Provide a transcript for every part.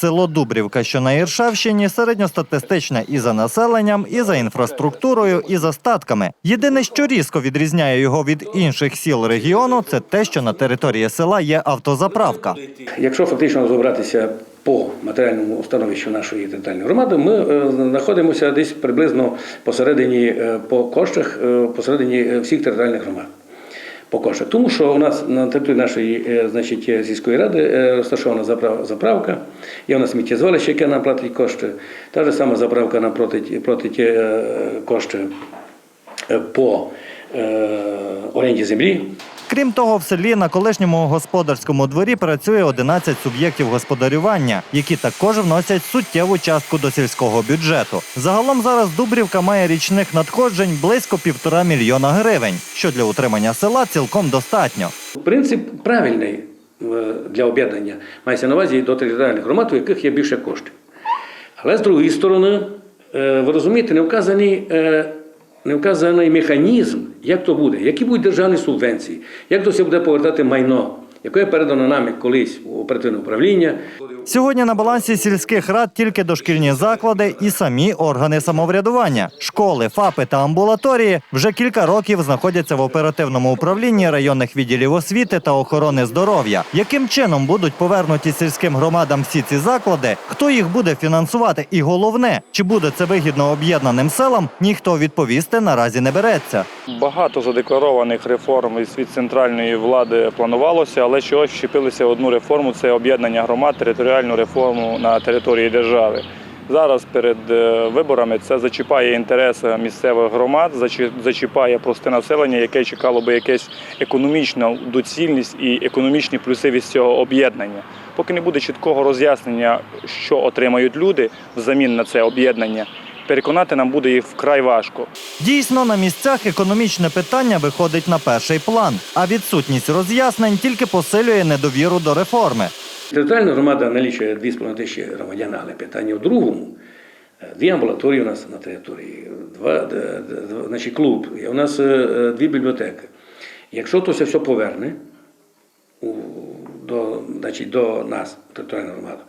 Село Дубрівка, що на Іршавщині, середньостатистичне і за населенням, і за інфраструктурою, і за статками. Єдине, що різко відрізняє його від інших сіл регіону, це те, що на території села є автозаправка. Якщо фактично розібратися по матеріальному становищу нашої територіальної громади, ми е, знаходимося десь приблизно посередині е, по коштах, е, посередині всіх територіальних громад. По коштах. Тому що у нас на території нашої е, значить, е, сільської ради е, розташована заправка, є у нас сміттєзвалище, яке нам платить кошти. Та ж сама заправка нам платить, платить кошти по оренді землі, Крім того, в селі на колишньому господарському дворі працює 11 суб'єктів господарювання, які також вносять суттєву частку до сільського бюджету. Загалом зараз Дубрівка має річних надходжень близько півтора мільйона гривень, що для утримання села цілком достатньо. Принцип правильний е, для об'єднання мається на увазі до територіальних громад, у яких є більше коштів. Але з другої сторони, е, ви розумієте, не вказаний, е, не вказаний механізм, як то буде, які будуть державні субвенції, як то все буде повертати майно, яке передано нами колись у оперативне управління. Сьогодні на балансі сільських рад тільки дошкільні заклади і самі органи самоврядування. Школи, ФАПи та амбулаторії вже кілька років знаходяться в оперативному управлінні районних відділів освіти та охорони здоров'я. Яким чином будуть повернуті сільським громадам всі ці заклади? Хто їх буде фінансувати? І головне, чи буде це вигідно об'єднаним селам? Ніхто відповісти наразі не береться. Багато задекларованих реформ від центральної влади планувалося, але чогось вчепилися в одну реформу це об'єднання громад, територіальну реформу на території держави. Зараз перед е, виборами це зачіпає інтереси місцевих громад, зачі- зачіпає просте населення, яке чекало би якесь економічну доцільність і економічні плюси від цього об'єднання. Поки не буде чіткого роз'яснення, що отримають люди взамін на це об'єднання, переконати нам буде їх вкрай важко. Дійсно, на місцях економічне питання виходить на перший план, а відсутність роз'яснень тільки посилює недовіру до реформи. Територіальна громада налічує 2,5 тисячі громадян, але питання в другому. Е, Дві амбулаторії у нас на території, два, д- д- значить, клуб, і у нас е, е, дві бібліотеки. Якщо то все поверне до, значить, до нас, територіальну громаду,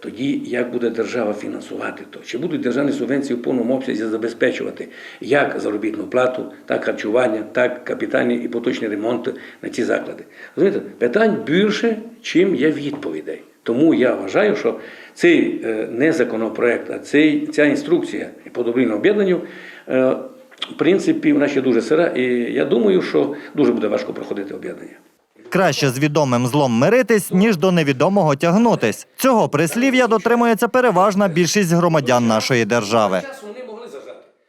тоді як буде держава фінансувати то? Чи будуть державні субвенції в повному обсязі забезпечувати як заробітну плату, так харчування, так капітальні і поточні ремонти на ці заклади? Розумієте, питань більше, чим є відповідей. Тому я вважаю, що цей е, не законопроект, а цей, ця інструкція по добровільному об'єднанню, е, в принципі, вона ще дуже сира, і я думаю, що дуже буде важко проходити об'єднання. Краще з відомим злом миритись, ніж до невідомого тягнутись. Цього прислів'я дотримується переважна більшість громадян нашої держави.